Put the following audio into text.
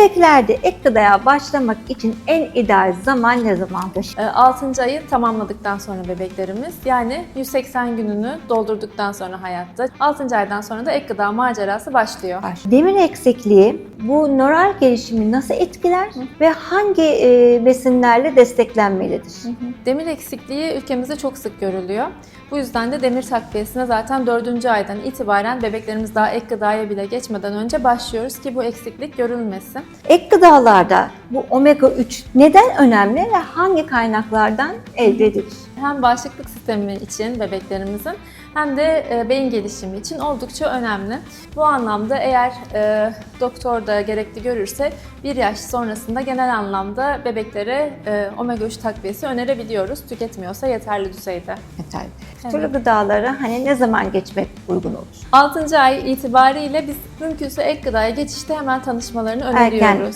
Bebeklerde ek gıdaya başlamak için en ideal zaman ne zamandır? 6. ayı tamamladıktan sonra bebeklerimiz yani 180 gününü doldurduktan sonra hayatta 6. aydan sonra da ek gıda macerası başlıyor. Demir eksikliği bu nöral gelişimi nasıl etkiler ve hangi e, besinlerle desteklenmelidir? Demir eksikliği ülkemizde çok sık görülüyor. Bu yüzden de demir takviyesine zaten 4. aydan itibaren bebeklerimiz daha ek gıdaya bile geçmeden önce başlıyoruz ki bu eksiklik görülmesin. Ek gıdalarda bu omega 3 neden önemli ve hangi kaynaklardan elde edilir? Hem bağışıklık sistemi için bebeklerimizin hem de e, beyin gelişimi için oldukça önemli. Bu anlamda eğer e, doktor da gerekli görürse bir yaş sonrasında genel anlamda bebeklere e, omega 3 takviyesi önerebiliyoruz. Tüketmiyorsa yeterli düzeyde. Yeterli. Evet. Türlü gıdalara hani ne zaman geçmek uygun olur? 6. ay itibariyle biz mümkünse ek gıdaya geçişte hemen tanışmalarını Erken öneriyoruz.